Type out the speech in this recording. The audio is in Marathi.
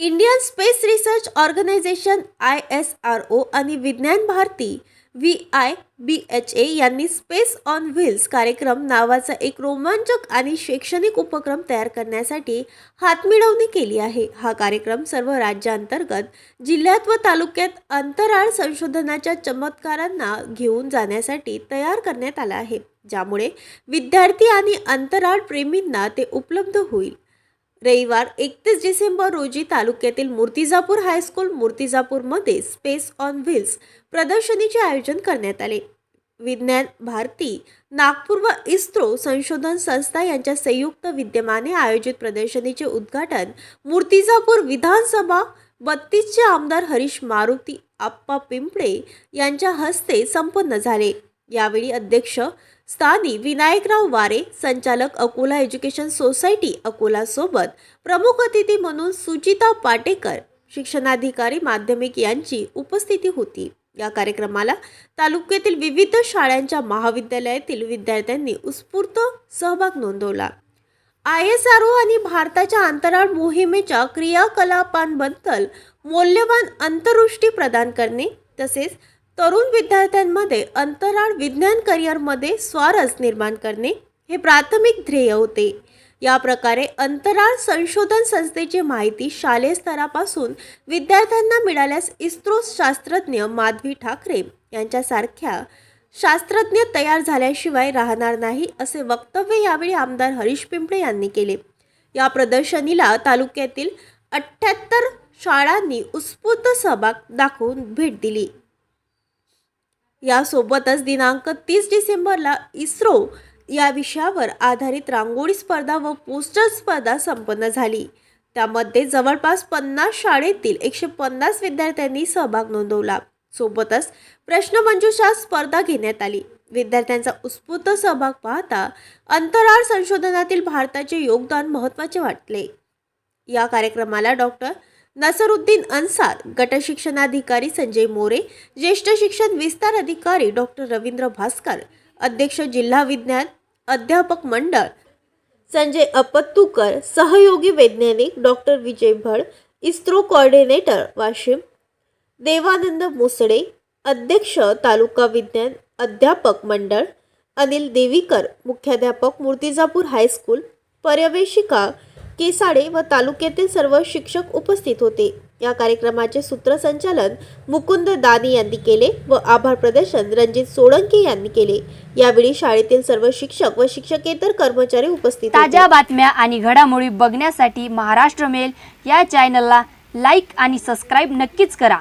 Indian space research organisation I S R O आणि Vigyan Bharati V I B H A यांनी स्पेस ऑन व्हील्स कार्यक्रम नावाचा एक रोमांचक आणि शैक्षणिक उपक्रम तयार करण्यासाठी हातमिळवणी केली आहे. हा कार्यक्रम सर्व राज्यांतर्गत जिल्ह्यात व तालुक्यात अंतराळ संशोधनाच्या चमत्कारांना घेऊन जाण्यासाठी तयार करण्यात आला आहे ज्यामुळे विद्यार्थी आणि अंतराळ प्रेमींना ते उपलब्ध होईल. रविवार एकतीस डिसेंबर रोजी तालुक्यातील मूर्तिजापूर हायस्कूल मूर्तिजापूरमध्ये स्पेस ऑन व्हील्स प्रदर्शनीचे आयोजन करण्यात आले. विज्ञान भारती नागपूर व इस्रो संशोधन संस्था यांच्या संयुक्त विद्यमाने आयोजित प्रदर्शनीचे उद्घाटन मूर्तिजापूर विधानसभा बत्तीसचे आमदार हरीश मारुती आप्पा पिंपळे यांच्या हस्ते संपन्न झाले. यावेळी अध्यक्ष स्थानी विनायकराव वारे संचालक अकोला एज्युकेशन सोसायटी अकोला सोबत प्रमुख अतिथी म्हणून सुचिता पाटेकर शिक्षणाधिकारी माध्यमिक यांची उपस्थिती होती. या कार्यक्रमाला तालुक्यातील विविध शाळांच्या महाविद्यालयातील विद्यार्थ्यांनी उत्स्फूर्त सहभाग नोंदवला. आय एस आर ओ आणि भारताच्या अंतराळ मोहिमेच्या क्रियाकलापांबद्दल मौल्यवान अंतर्दृष्टी प्रदान करणे तसेच तरुण विद्यार्थ्यांमध्ये अंतराळ विज्ञान करिअरमध्ये स्वारस निर्माण करणे हे प्राथमिक ध्येय होते. या प्रकारे अंतराळ संशोधन संस्थेची माहिती शालेय स्तरापासून विद्यार्थ्यांना मिळाल्यास इस्रो शास्त्रज्ञ माधवी ठाकरे यांच्यासारख्या शास्त्रज्ञ तयार झाल्याशिवाय राहणार नाही असे वक्तव्य यावेळी आमदार हरीश पिंपळे यांनी केले. या प्रदर्शनीला तालुक्यातील अठ्ठ्याहत्तर शाळांनी उत्स्फूर्त सहभाग दाखवून भेट दिली. यासोबतच दिनांक तीस डिसेंबरला इस्रो या विषयावर आधारित रांगोळी स्पर्धा व पोस्टर स्पर्धा संपन्न झाली. त्यामध्ये जवळपास पन्नास शाळेतील एकशे पन्नास विद्यार्थ्यांनी सहभाग नोंदवला. सोबतच प्रश्नमंजुषा स्पर्धा घेण्यात आली. विद्यार्थ्यांचा उत्स्फूर्त सहभाग पाहता अंतराळ संशोधनातील भारताचे योगदान महत्त्वाचे वाटले. या कार्यक्रमाला डॉक्टर नसरुद्दीन अन्सार गटशिक्षणाधिकारी संजय मोरे ज्येष्ठ शिक्षण विस्तार अधिकारी डॉक्टर रवींद्र भास्कर अध्यक्ष जिल्हा विज्ञान अध्यापक मंडळ संजय अपत्तूकर सहयोगी वैज्ञानिक doctor Vijay Bhad ISRO coordinator Washim Devanand Musde अध्यक्ष तालुका विज्ञान अध्यापक मंडळ अनिल देवीकर मुख्याध्यापक मूर्तिजापूर हायस्कूल पर्यवेशिका केसाडे व तालुक्यातील सर्व शिक्षक उपस्थित होते. या कार्यक्रमाचे सूत्रसंचालन मुकुंद दानी यांनी केले व आभार प्रदर्शन रणजित सोळंके यांनी केले. यावेळी शाळेतील सर्व शिक्षक व शिक्षकेतर कर्मचारी उपस्थित ताज्या बातम्या आणि घडामोडी बघण्यासाठी महाराष्ट्र मेल या चॅनलला लाईक आणि सबस्क्राईब नक्कीच करा.